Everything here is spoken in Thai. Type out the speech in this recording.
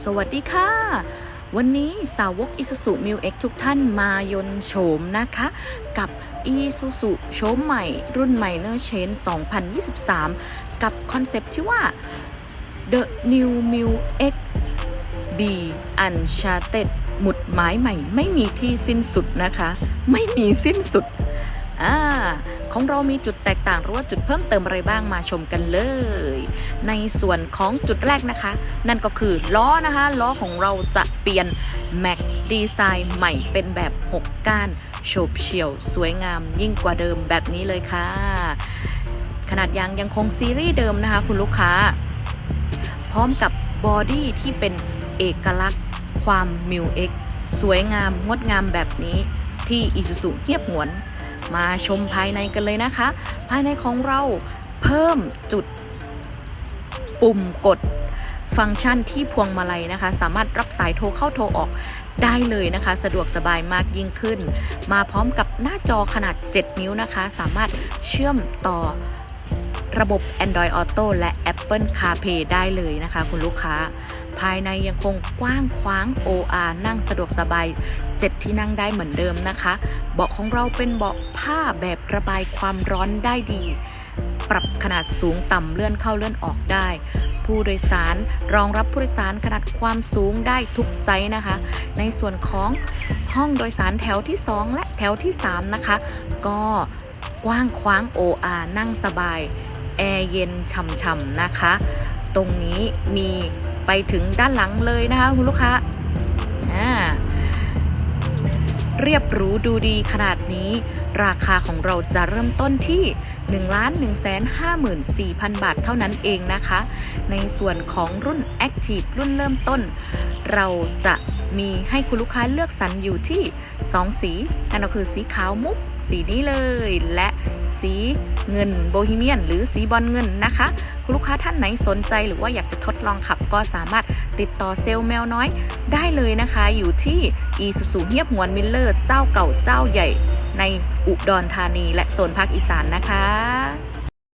สวัสดีค่ะ วันนี้สาวก Isuzu m i l X ทุกท่านมายนโฉมนะคะ กับ Isuzu โฉมใหม่ รุ่น Minor Change 2023 กับคอนเซปต์ที่ว่า The New m i l X B Uncharted หมุดหมายใหม่ ไม่มีที่สิ้นสุดนะคะ ไม่มีสิ้นสุดอ่าของเรามีจุดแตกต่างหรือว่าจุดเพิ่มเติมอะไรบ้างมาชมกันเลย ในส่วนของจุดแรกนะคะ นั่นก็คือล้อนะคะล้อของเราจะเปลี่ยนแม็กดีไซน์ใหม่เป็นแบบ 6 ก้านโฉบเฉี่ยว สวยงามยิ่งกว่าเดิมแบบนี้เลยค่ะ ขนาดยางยังคงซีรีส์เดิมนะคะคุณลูกค้า พร้อมกับบอดี้ที่เป็นเอกลักษณ์ ความมิวเอ็กสวยงามงดงามแบบนี้ที่อิซูซุเฮียบหวน มาชมภายในกันเลยนะคะ ภายในของเราเพิ่มจุด ปุ่มกดฟังก์ชันที่พวงมาลัยนะคะ สามารถรับสายโทรเข้าโทรออกได้เลยนะคะ สะดวกสบายมากยิ่งขึ้น มาพร้อมกับหน้าจอขนาด 7 นิ้วนะคะ สามารถเชื่อมต่อระบบ Android Auto และ Apple CarPlay ได้เลยนะคะ คุณลูกค้า ภายในยังคงกว้างขวาง OR นั่งสะดวกสบาย 7 ที่นั่งได้เหมือนเดิมนะคะ เบาะของเราเป็นเบาะผ้าแบบระบายความร้อนได้ดี ปรับขนาดสูงต่ำเลื่อนเข้าเลื่อนออกได้ ผู้โดยสารรองรับผู้โดยสารขนาดความสูงได้ทุกไซส์นะคะ ในส่วนของห้องโดยสารแถวที่ 2 และแถวที่ 3 นะคะ ก็กว้างขวาง OR นั่งสบาย แอร์เย็นช่ำๆนะคะ ตรงนี้มีไปถึงด้านหลังเลยนะคะคุณลูกค้าอ่า เรียบหรูดูดีขนาดนี้ ราคาของเราจะเริ่มต้นที่ 1 1 5 4 0 0 0 บาทเท่านั้นเองนะคะ ในส่วนของรุ่น Active รุ่นเริ่มต้น เราจะมีให้คุณลูกค้าเลือกสรรอยู่ที่ 2 สีนั่นก็คือสีขาวมุกสีนี้เลย และสีเงินโบฮีเมียน หรือสีบอลเงินนะคะคุณลูกค้าท่านไหนสนใจหรือว่าอยากจะทดลองขับก็สามารถติดต่อเซลล์แมวน้อยได้เลยนะคะ อยู่ที่อีสุสุเฮียบหวนมิลเลอร์เจ้าเก่าเจ้าใหญ่ในอุดรธานีและโซนภาคอีสานนะคะ